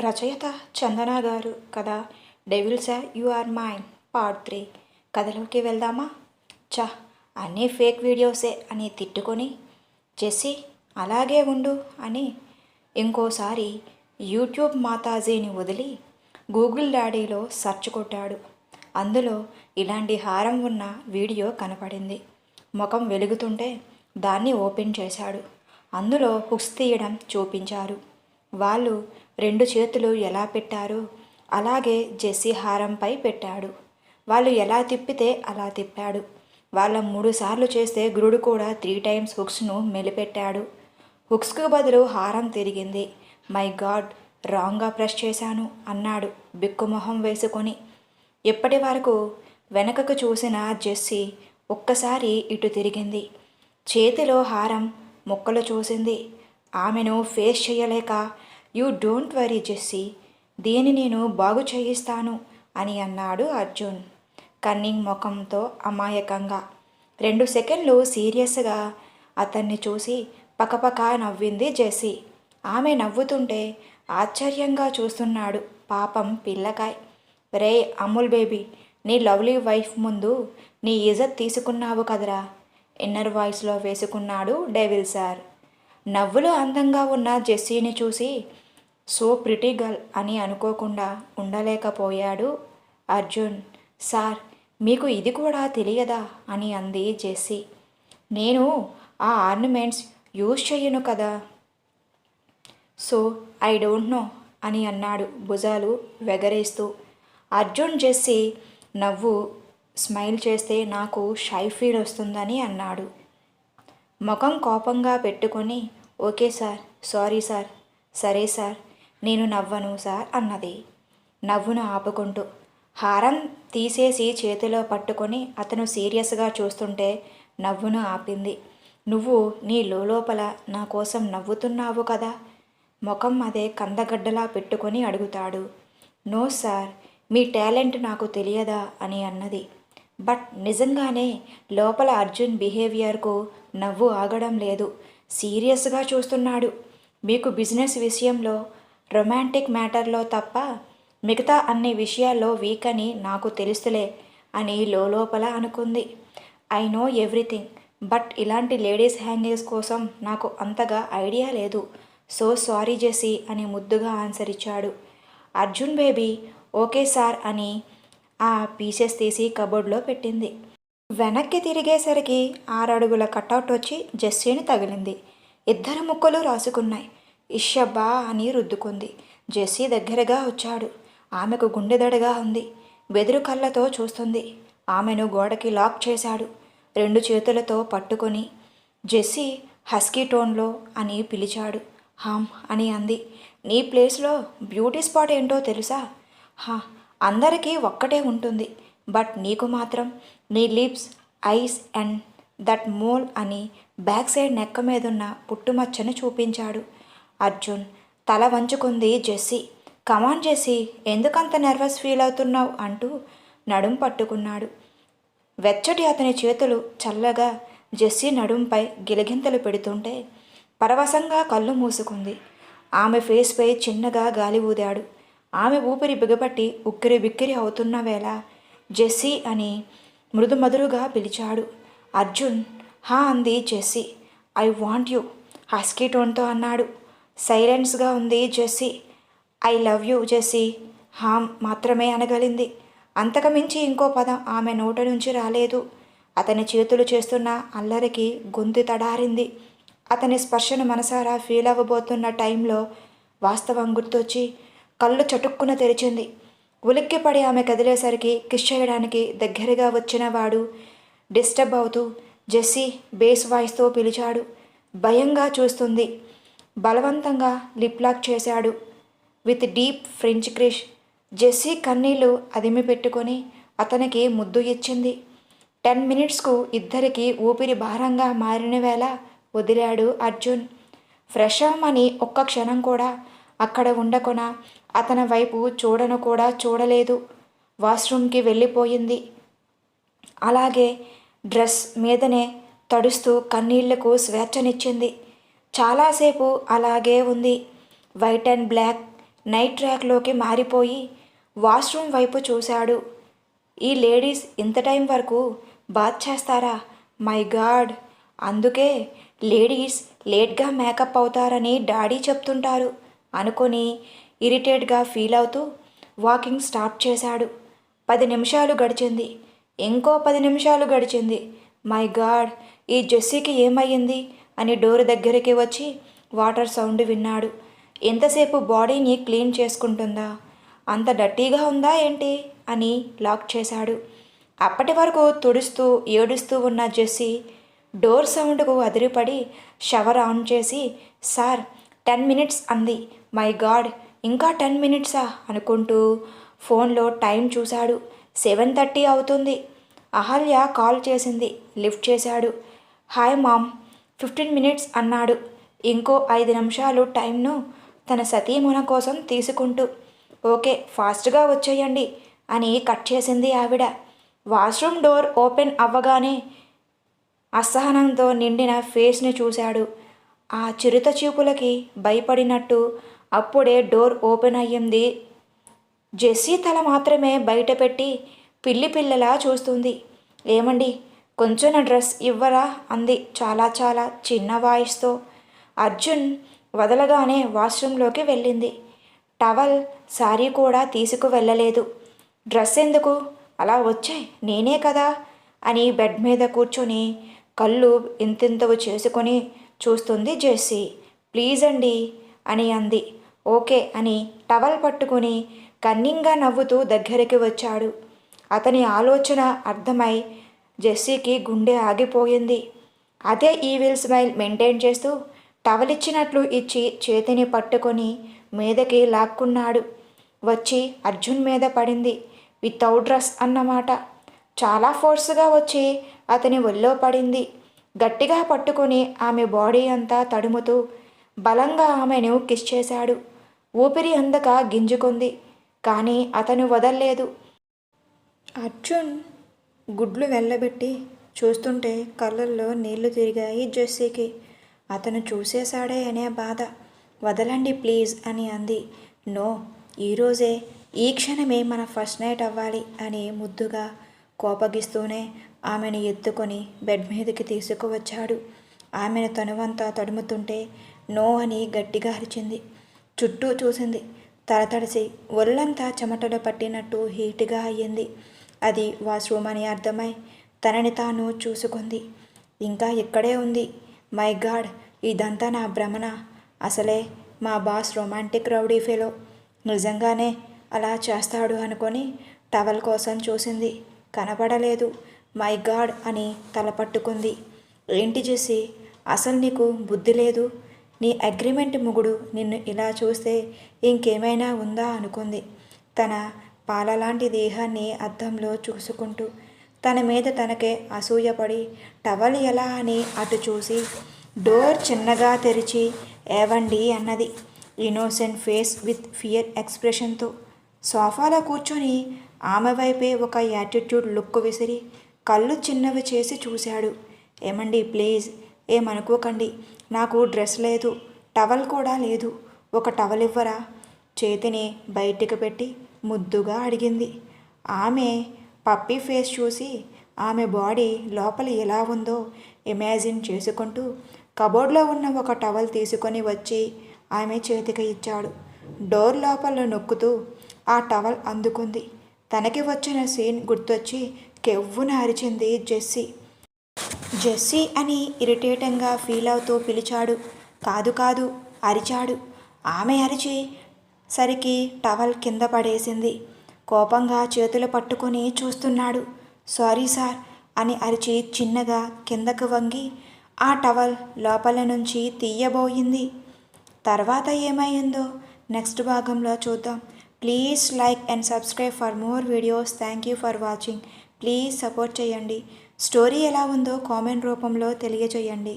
రచయిత చందన గారు కథ డెవిల్సా you are mine part three కథలోకి వెళ్దామా? చా అన్నీ ఫేక్ వీడియోసే అని తిట్టుకొని చేసి అలాగే ఉండు అని ఇంకోసారి యూట్యూబ్ మాతాజీని వదిలి గూగుల్ డాడీలో సెర్చ్ కొట్టాడు. అందులో ఇలాంటి హారం ఉన్న వీడియో కనపడింది. ముఖం వెలుగుతుంటే దాన్ని ఓపెన్ చేశాడు. అందులో హుక్స్ తీయడం చూపించారు. వాళ్ళు రెండు చేతులు ఎలా పెట్టారో అలాగే జెస్సీ హారంపై పెట్టాడు. వాళ్ళు ఎలా తిప్పితే అలా తిప్పాడు. వాళ్ళ మూడు సార్లు చేస్తే గురుడు కూడా త్రీ టైమ్స్ హుక్స్ను మెలిపెట్టాడు. హుక్స్కు బదులు హారం తిరిగింది. మై గాడ్ రాంగ్గా ప్రెస్ చేశాను అన్నాడు బిక్కుమొహం వేసుకొని. ఇప్పటి వరకు? వెనకకు చూసిన జెస్సీ ఒక్కసారి ఇటు తిరిగింది. చేతిలో హారం ముక్కలు చూసింది. ఆమెను ఫేస్ చేయలేక యూ డోంట్ వరీ జెస్సీ దీన్ని నేను బాగు చేయిస్తాను అని అన్నాడు అర్జున్ కన్నింగ్ ముఖంతో అమాయకంగా. రెండు సెకండ్లు సీరియస్గా అతన్ని చూసి పకపక నవ్వింది జెస్సీ. ఆమె నవ్వుతుంటే ఆశ్చర్యంగా చూస్తున్నాడు పాపం పిల్లకాయ్. రే అమూల్ బేబీ నీ లవ్లీ వైఫ్ ముందు నీ ఇజత్ తీసుకున్నావు కదరా ఇన్నర్ వాయిస్లో వేసుకున్నాడు డెవిల్ సార్. నవ్వులు అందంగా ఉన్న జెస్సీని చూసి సో ప్రిటీ గర్ల్ అని అనుకోకుండా ఉండలేకపోయాడు అర్జున్. సార్ మీకు ఇది కూడా తెలియదా? అని అంది జెస్సీ. నేను ఆ ఆర్నమెంట్స్ యూజ్ చేయను కదా. సో ఐ డోంట్ నో అని అన్నాడు భుజాలు వెగరేస్తూ. అర్జున్ జెస్సీ నవ్వు స్మైల్ చేస్తే నాకు షై ఫీల్ వస్తుందని అన్నాడు. ముఖం కోపంగా పెట్టుకొని ఓకే సార్ సారీ సార్ సరే సార్ నేను నవ్వను సార్ అన్నది. నవ్వును ఆపుకుంటూ. హారం తీసేసి చేతిలో పట్టుకొని అతను సీరియస్గా చూస్తుంటే నవ్వును ఆపింది. నువ్వు నీ లోపల నా కోసం నవ్వుతున్నావు కదా? ముఖం అదే కందగడ్డలా పెట్టుకొని అడుగుతాడు. నో సార్ మీ టాలెంట్ నాకు తెలియదా అని అన్నది. బట్ నిజంగానే లోపల అర్జున్ బిహేవియర్కు నవ్వు ఆగడం లేదు. సీరియస్గా చూస్తున్నాడు. మీకు బిజినెస్ విషయంలో రొమాంటిక్ మ్యాటర్లో తప్ప మిగతా అన్ని విషయాల్లో వీక్ అని నాకు తెలుసులే అని లోపల అనుకుంది. ఐ నో ఎవ్రీథింగ్ బట్ ఇలాంటి లేడీస్ హ్యాంగర్స్ కోసం నాకు అంతగా ఐడియా లేదు. సో సారీ జెసి అని ముద్దుగా ఆన్సర్ ఇచ్చాడు. అర్జున్ బేబీ ఓకే సార్ అని ఆ పీసెస్ తీసి కబోర్డ్లో పెట్టింది. వెనక్కి తిరిగేసరికి ఆరడుగుల కటౌట్ వచ్చి జెస్సీని తగిలింది. ఇద్దరు ముక్కలు రాసుకున్నాయి. ఇషబ్బా అని రుద్దుకుంది. జెస్సీ దగ్గరగా వచ్చాడు. ఆమెకు గుండెదడగా ఉంది. బెదురు కళ్ళతో చూస్తుంది. ఆమెను గోడకి లాక్ చేశాడు. రెండు చేతులతో పట్టుకొని జెస్సీ హస్కీ టోన్లో అని పిలిచాడు. హామ్ అని అంది. నీ ప్లేస్లో బ్యూటీ స్పాట్ ఏంటో తెలుసా? హా అందరికీ ఒక్కటే ఉంటుంది. బట్ నీకు మాత్రం నీ lips eyes and that mole అని బ్యాక్ సైడ్ నెక్క మీదున్న పుట్టుమచ్చను చూపించాడు. అర్జున్ తల వంచుకుంది జెస్సీ. కమాన్ జెస్సీ ఎందుకంత నర్వస్ ఫీల్ అవుతున్నావు? అంటూ నడుం పట్టుకున్నాడు. వెచ్చటి అతని చేతులు చల్లగా జెస్సీ నడుంపై గిలిగింతలు పెడుతుంటే పరవశంగా కళ్ళు మూసుకుంది. ఆమె ఫేస్పై చిన్నగా గాలి ఊదాడు. ఆమె ఊపిరి బిగపట్టి ఉక్కిరి బిక్కిరి అవుతున్న వేళ జెస్సీ అని మృదుమధురుగా పిలిచాడు. అర్జున్ హా అంది Jessie. I want you husky టోన్తో అన్నాడు. సైలెన్స్గా ఉంది Jessie. I love you Jessie. హామ్ మాత్రమే అనగలింది. అంతకుమించి ఇంకో పదం ఆమె నోట నుంచి రాలేదు. అతని చేతులు చేస్తున్న అల్లరికి గొంతు తడారింది. అతని స్పర్శను మనసారా ఫీల్ అవ్వబోతున్న టైంలో వాస్తవం గుర్తొచ్చి కళ్ళు చటుక్కున తెరిచింది. ఉలిక్కిపడి ఆమె కదిలేసరికి కిష్ చేయడానికి దగ్గరగా వచ్చిన వాడు డిస్టర్బ్ అవుతూ జెస్సీ బేస్ వాయిస్తో పిలిచాడు. భయంగా చూస్తుంది. బలవంతంగా లిప్ లాక్ చేశాడు. With deep French kiss Jessie కన్నీళ్ళు అదిమి పెట్టుకొని అతనికి ముద్దు ఇచ్చింది. టెన్ మినిట్స్కు ఇద్దరికి ఊపిరి భారంగా మారిన వేళ వదిలాడు అర్జున్. ఫ్రెష్ అవ్వమని ఒక్క క్షణం కూడా అక్కడ ఉండకున అతని వైపు చూడను కూడా చూడలేదు. వాష్రూమ్కి వెళ్ళిపోయింది. అలాగే డ్రెస్ మీదనే తడుస్తూ కన్నీళ్ళకు స్వేచ్ఛనిచ్చింది. చాలాసేపు అలాగే ఉంది. వైట్ అండ్ బ్లాక్ నైట్ ట్రాక్లోకి మారిపోయి వాష్రూమ్ వైపు చూశాడు. ఈ లేడీస్ ఇంత టైం వరకు బాత్ చేస్తారా? My god! అందుకే లేడీస్ లేట్గా మేకప్ అవుతారని డాడీ చెప్తుంటారు అనుకొని ఇరిటేట్గా ఫీల్ అవుతూ వాకింగ్ స్టార్ట్ చేశాడు. పది నిమిషాలు గడిచింది. ఇంకో పది నిమిషాలు గడిచింది. My god! ఈ జెస్సీకి ఏమయ్యింది? అని డోర్ దగ్గరికి వచ్చి వాటర్ సౌండ్ విన్నాడు. ఎంతసేపు బాడీని క్లీన్ చేసుకుంటుందా? అంత డర్టీగా ఉందా ఏంటి? అని లాక్ చేశాడు. అప్పటి వరకు తుడుస్తూ ఏడుస్తూ ఉన్న జెస్సీ డోర్ సౌండ్కు అదిరిపడి షవర్ ఆన్ చేసి సార్ టెన్ మినిట్స్ అంది. మై గాడ్ ఇంకా టెన్ మినిట్సా? అనుకుంటూ ఫోన్లో టైం చూశాడు. సెవెన్ థర్టీ అవుతుంది. అహల్య కాల్ చేసింది. లిఫ్ట్ చేశాడు. హాయ్ మామ్ ఫిఫ్టీన్ మినిట్స్ అన్నాడు. ఇంకో ఐదు నిమిషాలు టైంను తన సతీమున కోసం తీసుకుంటూ ఓకే ఫాస్ట్గా వచ్చేయండి అని కట్ చేసింది ఆవిడ. వాష్రూమ్ డోర్ ఓపెన్ అవ్వగానే అసహనంతో నిండిన ఫేస్ని చూశాడు. ఆ చిరుత చూపులకి భయపడినట్టు అప్పుడే డోర్ ఓపెన్ అయ్యింది. జెస్సీ తల మాత్రమే బయటపెట్టి పిల్లి పిల్లలా చూస్తుంది. ఏమండి కొంచెం నా డ్రెస్ ఇవ్వరా? అంది చాలా చాలా చిన్న వాయిస్తో. అర్జున్ వదలగానే వాష్రూమ్లోకి వెళ్ళింది. టవల్ సారీ కూడా తీసుకు వెళ్ళలేదు. డ్రెస్ ఎందుకు? అలా వచ్చాయి నేనే కదా? అని బెడ్ మీద కూర్చొని కళ్ళు ఇంతింతవు చేసుకొని చూస్తుంది జెస్సీ. ప్లీజ్ అండి అని అంది. ఓకే అని టవల్ పట్టుకుని కన్నింగా నవ్వుతూ దగ్గరికి వచ్చాడు. అతని ఆలోచన అర్థమై జెస్సీకి గుండె ఆగిపోయింది. అదే ఈవిల్ స్మైల్ మెయింటైన్ చేస్తూ టవల్ ఇచ్చినట్లు ఇచ్చి చేతిని పట్టుకొని మీదకి లాక్కున్నాడు. వచ్చి అర్జున్ మీద పడింది. వితౌట్ డ్రెస్ అన్నమాట. చాలా ఫోర్స్గా వచ్చి అతని ఒళ్ళో పడింది. గట్టిగా పట్టుకొని ఆమె బాడీ అంతా తడుముతూ బలంగా ఆమెను కిస్ చేశాడు. ఊపిరి అందక గింజుకుంది. కానీ అతను వదల్లేదు. అర్జున్ గుడ్లు వెళ్ళబెట్టి చూస్తుంటే కళ్ళల్లో నీళ్ళు తిరిగాయి జెస్సీకి. అతను చూసేశాడే అనే బాధ. వదలండి ప్లీజ్ అని అంది. నో ఈరోజే ఈ క్షణమే మన ఫస్ట్ నైట్ అవ్వాలి అని ముద్దుగా కోపగిస్తూనే ఆమెను ఎత్తుకొని బెడ్ మీదకి తీసుకువచ్చాడు. ఆమెను తనువంతా తడుముతుంటే నో అని గట్టిగా అరిచింది. చుట్టూ చూసింది. తడతడిసి ఒళ్ళంతా చెమటలు పట్టినట్టు హీట్గా అయ్యింది. అది వాష్రూమ్ అని అర్థమై తనని తాను చూసుకుంది. ఇంకా ఇక్కడే ఉంది. మై గాడ్ ఇదంతా నా భ్రమణ అసలే మా బాస్ రొమాంటిక్ రౌడీ ఫెలో. నిజంగానే అలా చేస్తాడు అనుకొని టవల్ కోసం చూసింది. కనపడలేదు. మై గాడ్ అని తల పట్టుకుంది. ఏంటి చేసి అసలు నీకు బుద్ధి లేదు? నీ అగ్రిమెంట్ ముగుడు నిన్ను ఇలా చూస్తే ఇంకేమైనా ఉందా అనుకుంది. తన పాలలాంటి దేహాన్ని అద్దంలో చూసుకుంటూ తన మీద తనకే అసూయపడి టవల్ ఎలా అని అటు చూసి డోర్ చిన్నగా తెరిచి ఏవండి అన్నది. ఇన్నోసెంట్ ఫేస్ విత్ ఫియర్ ఎక్స్ప్రెషన్తో సోఫాలో కూర్చొని ఆమె వైపే ఒక యాటిట్యూడ్ లుక్ విసిరి కళ్ళు చిన్నవి చేసి చూశాడు. ఏమండి ప్లీజ్ ఏమనుకోకండి నాకు డ్రెస్ లేదు టవల్ కూడా లేదు ఒక టవల్ ఇవ్వరా? చేతిని బయటికి పెట్టి ముద్దుగా అడిగింది. ఆమె పప్పీ ఫేస్ చూసి ఆమె బాడీ లోపల ఎలా ఉందో ఇమాజిన్ చేసుకుంటూ కబోర్డ్లో ఉన్న ఒక టవల్ తీసుకొని వచ్చి ఆమె చేతికి ఇచ్చాడు. డోర్ లోపల నొక్కుతూ ఆ టవల్ అందుకుంది. తనకి వచ్చిన సీన్ గుర్తొచ్చి కెవ్వున అరిచింది జెస్సీ. జెస్సీ అని ఇరిటేటంగా ఫీల్ అవుతూ పిలిచాడు. కాదు కాదు అరిచాడు. ఆమె అరిచి సరికి టవల్ కింద పడేసింది. కోపంగా చేతులు పట్టుకొని చూస్తున్నాడు. సారీ సార్ అని అరిచి చిన్నగా కిందకు వంగి ఆ టవల్ లోపల నుంచి తీయబోయింది. తర్వాత ఏమైందో నెక్స్ట్ భాగంలో చూద్దాం. Please like and subscribe for more videos. Thank you for watching. Please support చేయండి. స్టోరీ ఎలా ఉందో కామెంట్ రూపంలో తెలియచేయండి